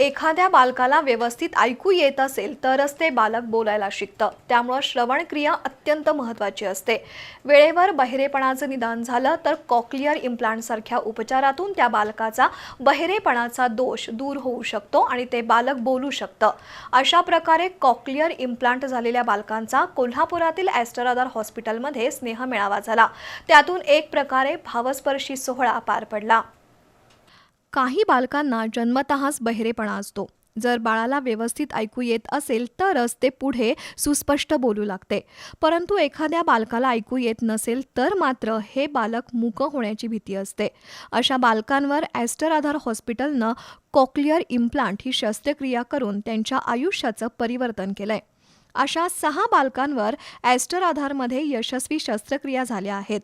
एखाद्या बालकाला व्यवस्थित ऐकू येत असेल तरच ते बालक बोलायला शिकतं. त्यामुळं श्रवणक्रिया अत्यंत महत्त्वाची असते. वेळेवर बहिरेपणाचं निदान झालं तर कॉक्लिअर इम्प्लांटसारख्या उपचारातून त्या बालकाचा बहिरेपणाचा दोष दूर होऊ शकतो आणि ते बालक बोलू शकतं. अशा प्रकारे कॉक्लिअर इम्प्लांट झालेल्या बालकांचा कोल्हापुरातील ॲस्टर हॉस्पिटलमध्ये हॉस्पिटलमध्ये स्नेहमेळावा झाला. त्यातून एक प्रकारे भावस्पर्शी सोहळा पार पडला. काही बालकांना जन्मतःच बहिरेपणा असतो. जर बाळाला व्यवस्थित ऐकू येत असेल तरच ते पुढे सुस्पष्ट बोलू लागते. परंतु एखाद्या बालकाला ऐकू येत नसेल तर मात्र हे बालक मूक होण्याची भीती असते. अशा बालकांवर ॲस्टर आधार हॉस्पिटलनं कॉक्लिअर इम्प्लांट ही शस्त्रक्रिया करून त्यांच्या आयुष्याचं परिवर्तन केलंय. अशा सहा बालकांवर ॲस्टर आधारमध्ये यशस्वी शस्त्रक्रिया झाल्या आहेत.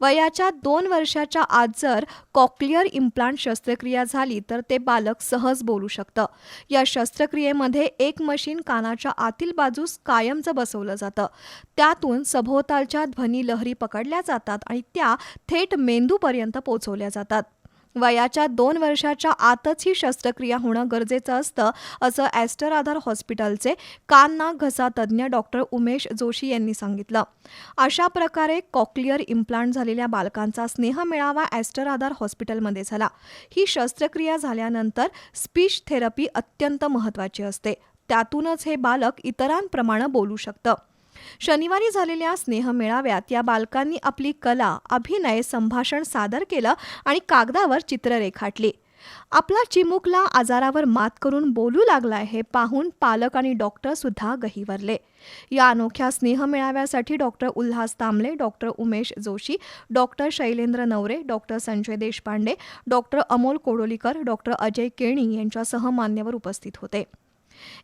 वयाच्या दोन वर्षाच्या आत जर कॉक्लिअर इम्प्लांट शस्त्रक्रिया झाली तर ते बालक सहज बोलू शकतं. या शस्त्रक्रियेमध्ये एक मशीन कानाच्या आतील बाजूस कायमचं बसवलं जातं. त्यातून सभोवतालच्या ध्वनी लहरी पकडल्या जातात आणि त्या थेट मेंदूपर्यंत पोचवल्या जातात. वयाच्या दोन वर्षाच्या आतच ही शस्त्रक्रिया होणं गरजेचं असतं असं ॲस्टर आधार हॉस्पिटलचे कान नाक घसा तज्ज्ञ डॉक्टर उमेश जोशी यांनी सांगितलं. अशा प्रकारे कॉक्लिअर इम्प्लांट झालेल्या बालकांचा स्नेह मेळावा ॲस्टर आधार हॉस्पिटलमध्ये झाला. ही शस्त्रक्रिया झाल्यानंतर स्पीच थेरपी अत्यंत महत्त्वाची असते. त्यातूनच हे बालक इतरांप्रमाणे बोलू शकतं. शनिवारी झालेल्या स्नेह मेळाव्यात या बालकांनी आपली कला अभिनय संभाषण सादर केलं आणि कागदावर चित्र रेखाटली. आपला चिमुकला आजारावर मात करून बोलू लागलाय हे पाहून पालक आणि डॉक्टर सुद्धा गहिवरले. या अनोख्या स्नेह मेळाव्यासाठी doctor Ulhas Tambale doctor Umesh Joshi doctor Shailendra Navare doctor Sanjay Deshpande doctor Amol Kodolikar doctor Ajay Keni यांच्यासह मान्यवर उपस्थित होते.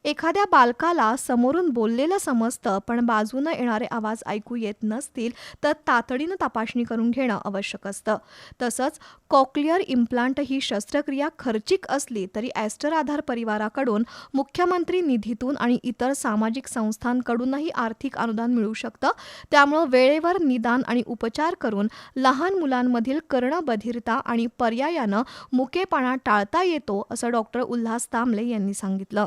एखाद्या बालकाला समोरून बोललेलं समजतं पण बाजूनं येणारे आवाज ऐकू येत नसतील तर तातडीनं तपासणी करून घेणं आवश्यक असतं. तसंच कॉक्लिअर इम्प्लांट ही शस्त्रक्रिया खर्चिक असली तरी ॲस्टर आधार परिवाराकडून मुख्यमंत्री निधीतून आणि इतर सामाजिक संस्थांकडूनही आर्थिक अनुदान मिळू शकतं. त्यामुळं वेळेवर निदान आणि उपचार करून लहान मुलांमधील कर्णबधिरता आणि पर्यायानं मुकेपणा टाळता येतो असं डॉक्टर उल्हास तांबले यांनी सांगितलं.